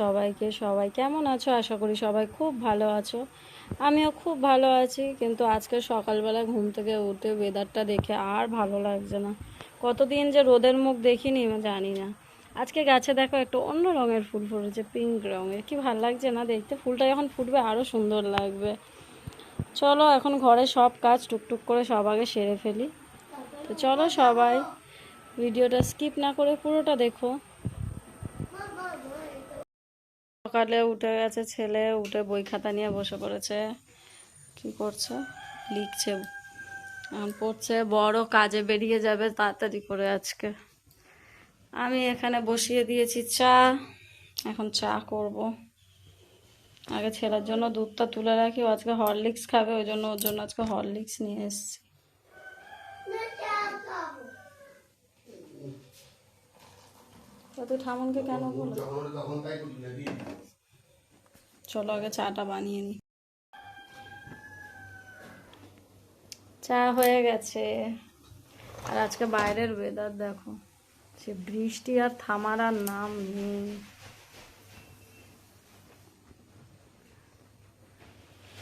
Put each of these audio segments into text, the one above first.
সবাইকে, সবাই কেমন আছো? আশা করি সবাই খুব ভালো আছো। আমিও খুব ভালো আছি, কিন্তু আজকে সকালবেলা ঘুম থেকে উঠে ওয়েদারটা দেখে আর ভালো লাগছে না। কতদিন যে রোদের মুখ দেখিনি জানি না। আজকে গাছে দেখো একটু অন্য রঙের ফুল ফুটেছে পিঙ্ক রঙের। কি ভালো লাগছে না দেখতে? ফুলটা যখন ফুটবে আরও সুন্দর লাগবে। চলো এখন ঘরে সব কাজ টুকটুক করে সব আগে সেরে ফেলি। তো চলো সবাই, ভিডিওটা স্কিপ না করে পুরোটা দেখো। সকালে উঠে গেছে ছেলে, উঠে বই খাতা নিয়ে বসে পড়েছে। কি করছে? লিখছে। পড়ছে, বড় কাজে বেরিয়ে যাবে তাড়াতাড়ি করে আজকে। আমি এখানে বসিয়ে দিয়েছি চা। এখন চা করব। আগে ছেলের জন্য দুধটা তুলে রাখি, ও আজকে হরলিক্স খাবে, ওই জন্য ওর জন্য আজকে হরলিক্স নিয়ে এসেছি। তুই কেন বলো চলো আগে চাটা বানিয়ে নি। চা হয়ে গেছে। আর আজকে বাইরের ওয়েদার দেখো। সে বৃষ্টি আর থামার আর নাম নেই।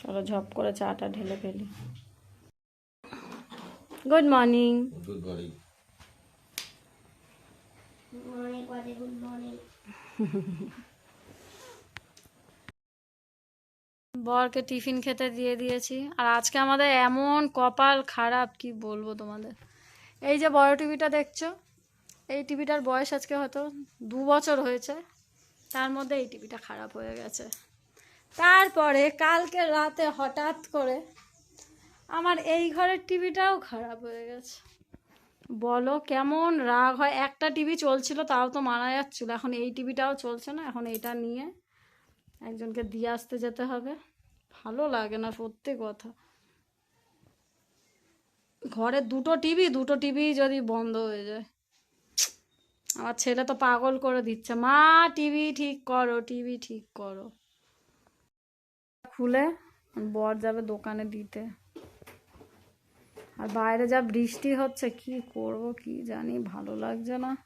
চলো ঝপ করে চাটা ঢেলে ফেলি। গুড মর্নিং গুড মর্নিং বরকে টিফিন খেতে দিয়ে দিয়েছি। আর আজকে আমাদের এমন কপাল খারাপ, কি বলব তোমাদের? এই যে বড় টিভিটা দেখছ, এই টিভিটার বয়স আজকে হয়তো দু বছর হয়েছে, তার মধ্যে এই টিভিটা খারাপ হয়ে গেছে। তারপরে কালকে রাতে হঠাৎ করে আমার এই ঘরের টিভিটাও খারাপ হয়ে গেছে। বলো কেমন রাগ হয়, একটা টিভি চলছিল, তাও তো মারা যাচ্ছিল, এখন এই টিভিটাও চলছে না, এখন এটা নিয়ে একজনকে দিয়ে আসতে যেতে হবে। ভালো লাগে না, সত্যি কথা। ঘরে দুটো টিভি দুটো টিভি যদি বন্ধ হয়ে যায়। আমার ছেলে তো পাগল করে দিচ্ছে। মা টিভি ঠিক করো টিভি ঠিক করো। খুলে, বর যাবে দোকানে দিতে। আর বাইরে যা বৃষ্টি হচ্ছে, কি করব, কি জানি, ভালো লাগছে না।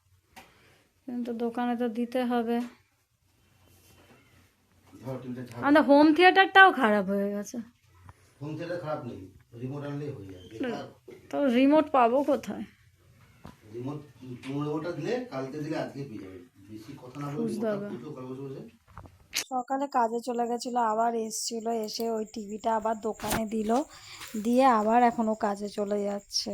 কিন্তু দোকানে তো দিতে হবে। আমাদের হোম থিয়েটারটাও খারাপ হয়ে গেছে। হোম থিয়েটার খারাপ নেই রিমোট আনলেই হয়ে যাবে তো রিমোট পাবো কোথায়? রিমোট রিমোটটা দিলে কালকে দিলে আজকে পেয়ে যাবে। বেশি কথা না বলে সকালে কাজে চলে গেছিল আবার এসছিল এসে ওই টিভিটা আবার দোকানে দিল দিয়ে আবার এখনও কাজে চলে যাচ্ছে।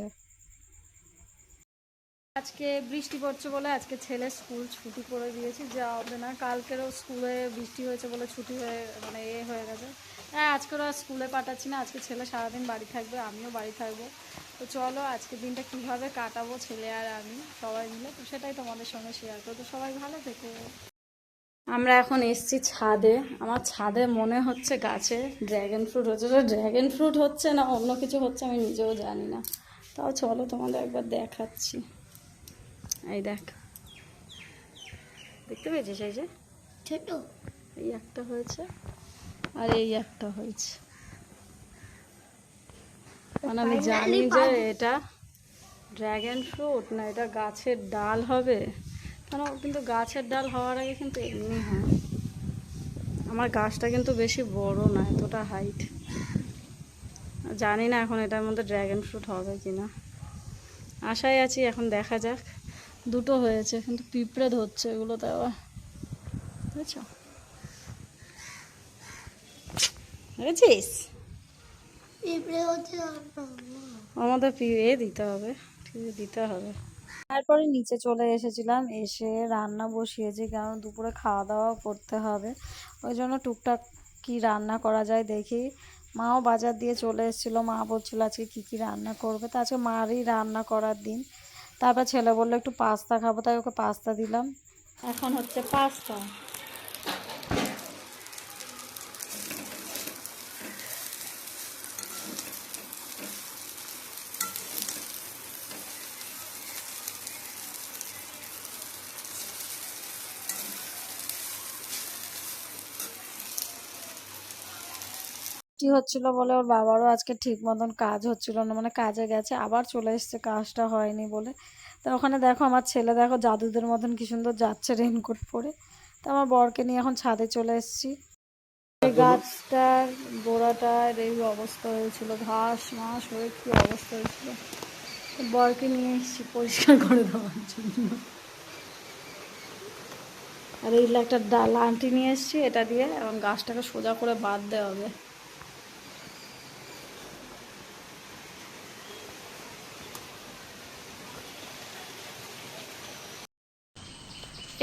আজকে বৃষ্টি পড়ছে বলে আজকে ছেলে স্কুল ছুটি করে দিয়েছি যাওয়া হবে না। কালকেরও স্কুলে বৃষ্টি হয়েছে বলে ছুটি হয়ে মানে এ হয়ে গেছে। হ্যাঁ আজকেরও আর স্কুলে পাঠাচ্ছি না। আজকে ছেলে সারাদিন বাড়ি থাকবে, আমিও বাড়ি থাকব। তো চলো, আজকে দিনটা কীভাবে কাটাবো ছেলে আর আমি, সবাই মিলে। তো সেটাই তোমাদের সঙ্গে শেয়ার করব। তো সবাই ভালো থেকো। আমরা এখন এসছি ছাদে। আমার ছাদে মনে হচ্ছে গাছে ড্র্যাগন ফ্রুট হচ্ছে। তো ড্র্যাগন ফ্রুট হচ্ছে না, অন্য কিছু হচ্ছে আমি নিজেও জানি না। তাও চলো তোমাদের একবার দেখাচ্ছি। এই দেখ। দেখতে পেয়েছিস এই যে? ছোট। এই একটা হয়েছে আর এই একটা হয়েছে। মানে আমি জানি যে এটা ড্র্যাগন ফ্রুট না এটা গাছের ডাল হবে। কেন কিন্তু গাছের ডাল হওয়ার আগে কিন্তু এমনি হয়। আমার গাছটা কিন্তু বেশি বড় না এতটা হাইট জানি না এখন এটার মধ্যে ড্র্যাগন ফ্রুট হবে কি না আশায় আছি এখন দেখা যাক। দুটো হয়েছে কিন্তু পিঁপড়ে ধরছে এগুলোতে আবার। বুঝেছ? বুঝেছিস পিঁপড়ে আমাদের এ দিতে হবে ঠিক দিতে হবে। তারপরে নিচে চলে এসেছিলাম এসে রান্না বসিয়েছি কারণ দুপুরে খাওয়া দাওয়া করতে হবে। ওই জন্য টুকটাক কি রান্না করা যায় দেখি। মাও বাজার দিয়ে চলে এসেছিল মা বলছিল আজকে কী কী রান্না করবে তা আজকে মারই রান্না করার দিন। তারপর ছেলে বলল একটু পাস্তা খাব। তাই ওকে পাস্তা দিলাম। এখন হচ্ছে পাস্তা। বৃষ্টি হচ্ছিল বলে ওর বাবারও আজকে ঠিক মতন কাজ হচ্ছিল না মানে কাজে গেছে, আবার চলে এসছে, কাজটা হয়নি বলে। তা ওখানে দেখো আমার ছেলে দেখো জাদুদের মতন কি সুন্দর যাচ্ছে রেনকোট পরে। তো আমার বরকে নিয়ে এখন ছাদে চলে এসেছি। গাছটার গোড়াটার এই অবস্থা হয়েছিল, ঘাস মাস হয়ে কি অবস্থা হয়েছিল। বরকে নিয়ে এসেছি, পরিষ্কার করে দেওয়ার জন্য। আর এই একটা ডা- লান্টি নিয়ে এসেছি, এটা দিয়ে এবং গাছটাকে সোজা করে বাদ দেওয়া হবে।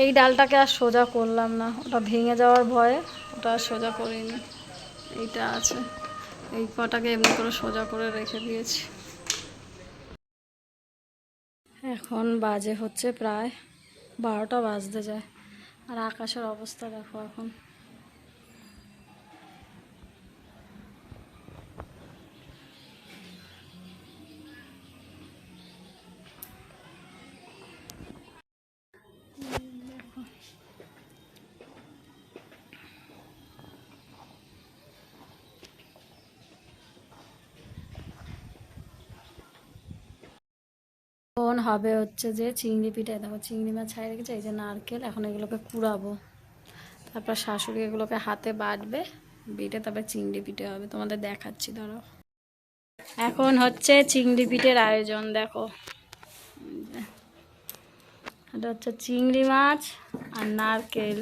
এই ডালটাকে আর সোজা করলাম না। ওটা ভেঙে যাওয়ার ভয়ে ওটা আর সোজা করিনি। এইটা আছে। এই কটাকে এমনি করে সোজা করে রেখে দিয়েছি। এখন বাজে হচ্ছে প্রায় বারোটা বাজতে যায়। আর আকাশের অবস্থা দেখো এখন। এখন হবে হচ্ছে যে চিংড়ি পিঠে, দেখো চিংড়ি মাছ ছাড়িয়ে রেখেছে, এই যে নারকেল, এখন এগুলোকে কুড়াবো। তারপর শাশুড়ি এগুলোকে হাতে বাটবে, বেটে তারপর চিংড়ি পিঠে হবে, তোমাদের দেখাচ্ছি, ধরো। এখন হচ্ছে চিংড়ি পিঠের আয়োজন, দেখো। এটা হচ্ছে চিংড়ি মাছ আর নারকেল।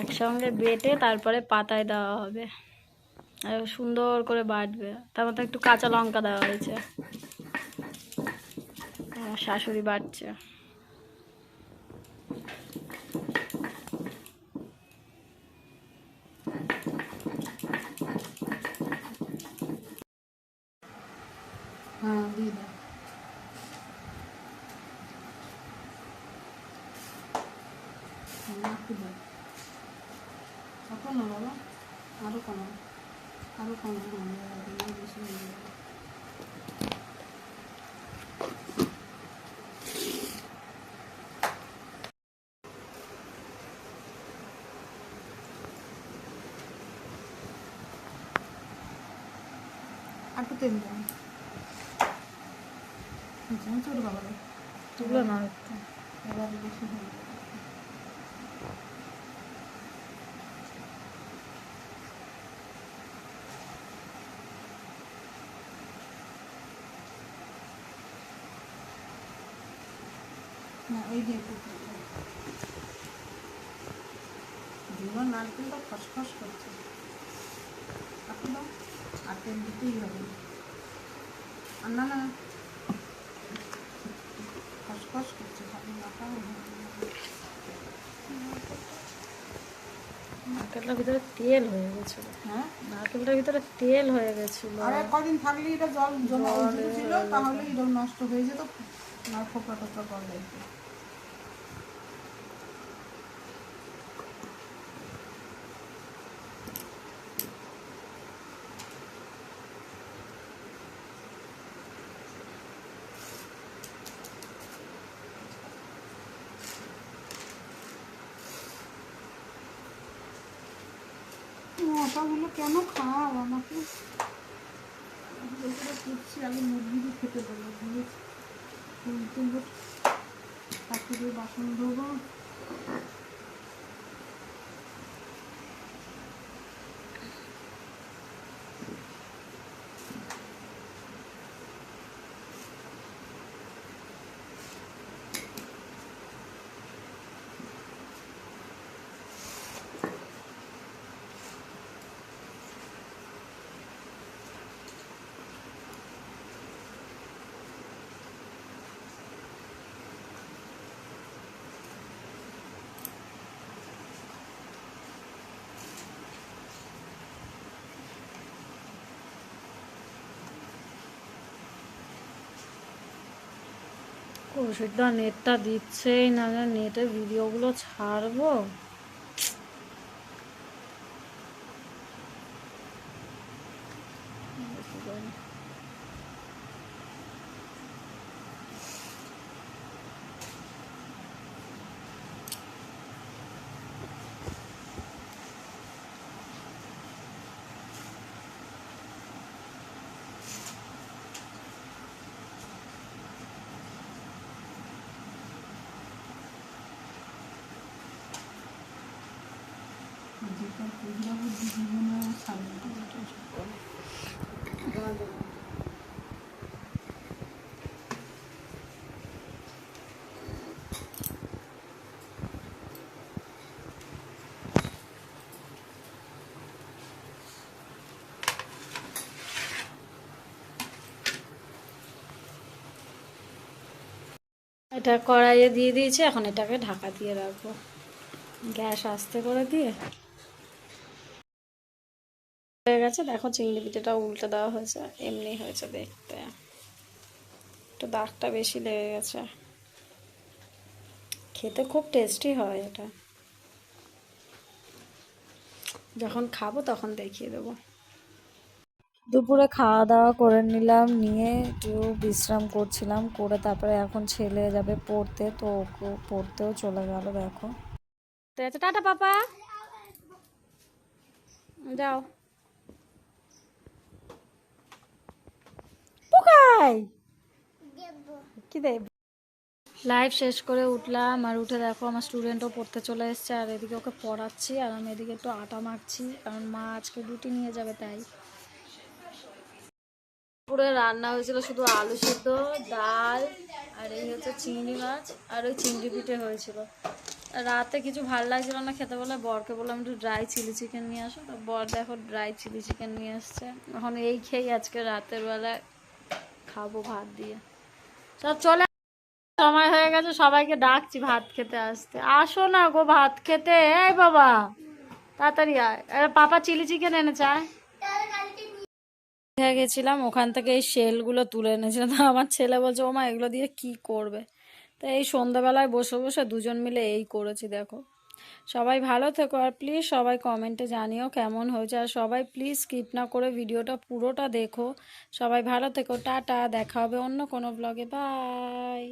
একসঙ্গে বেটে তারপরে পাতায় দেওয়া হবে। সুন্দর করে বাটবে। তার মধ্যে একটু কাঁচা লঙ্কা দেওয়া হয়েছে। আমার শাশুড়ি বাড়ছে। কখন বাবা আরও কম আরও কম বেশি তেল দাও ছোট বাবা তুলো না এবার বেশি। না এই যে একটু তেল দাও। দিলো নারকেলটা খসখস করছে এখন আর তেল দিতেই হবে না না খসখস করছে নারকেলটার ভিতরে তেল হয়ে গেছিল হ্যাঁ নারকেলটার ভিতরে তেল হয়ে গেছিল আর কদিন থাকলে এটা জল জমা ছিল তাহলে এরকম নষ্ট হয়ে যেত না ফোকরা টোকরা করা যেত কেন খাও আমাকে? করছি আগে মুরগিকে খেতে দেবো দিয়ে তুলবো ঠাকুরের বাসন ধোবো। কৌশিকদা নেটটা দিচ্ছেই না নেটে ভিডিওগুলো ছাড়বো? এটা কড়াইয়ে দিয়ে দিয়েছি এখন এটাকে ঢাকা দিয়ে রাখব। গ্যাস আস্তে করে দিয়ে। গেছে, দেখো চিংড়ি পিঠেটা উল্টে দেওয়া হয়েছে, এমনি হয়েছে দেখতে। একটু দাগটা বেশি লেগে গেছে। খেতে খুব টেস্টি হয় এটা। যখন খাব তখন দেখিয়ে দেবো। দুপুরে খাওয়া দাওয়া করে নিলাম, নিয়ে একটু বিশ্রাম করছিলাম, করে তারপরে এখন ছেলে যাবে পড়তে, তো ওকে পড়তেও চলে গেল, দেখো। Tata, papa. যাও। কি দেব? লাইভ শেষ করে উঠলাম আর উঠে দেখো আমার স্টুডেন্টও পড়তে চলে এসছে আর এদিকে ওকে পড়াচ্ছি আর আমি এদিকে একটু আটা মাখছি কারণ মা আজকে রুটি নিয়ে যাবে তাই। পুরো রান্না হয়েছিল শুধু আলু সেদ্ধ ডাল আর এই হচ্ছে চিংড়ি মাছ আর ওই চিংড়ি পিঠে হয়েছিল। রাতে কিছু ভালো লাগছিল না খেতে বলে বরকে বললাম একটু ড্রাই চিলি চিকেন নিয়ে আসো। তো বর দেখো ড্রাই চিলি চিকেন নিয়ে আসছে। এখন এই খেয়েই আজকে রাতের বেলায় খাব ভাত দিয়ে। সব চলে সময় হয়ে গেছে, সবাইকে ডাকছি ভাত খেতে আসতে। আসো না গো ভাত খেতে, এই বাবা। তাড়াতাড়ি আয়। পাপা চিলি চিকেন এনে চায় গেছিলাম? ওখান থেকে এই শেলগুলো তুলে এনেছিলাম। আমার ছেলে বলছে ও মা এগুলো দিয়ে কি করবে? তো এই সন্ধ্যাবেলায় বসে বসে দুজন মিলে এই করেছি, দেখো। সবাই ভালো থেকো আর প্লিজ সবাই কমেন্টে জানিও কেমন হয়েছে। আর সবাই প্লিজ স্কিপ না করে ভিডিওটা পুরোটা দেখো। সবাই ভালো থেকো, টাটা, দেখা হবে অন্য কোনো ব্লগে বাই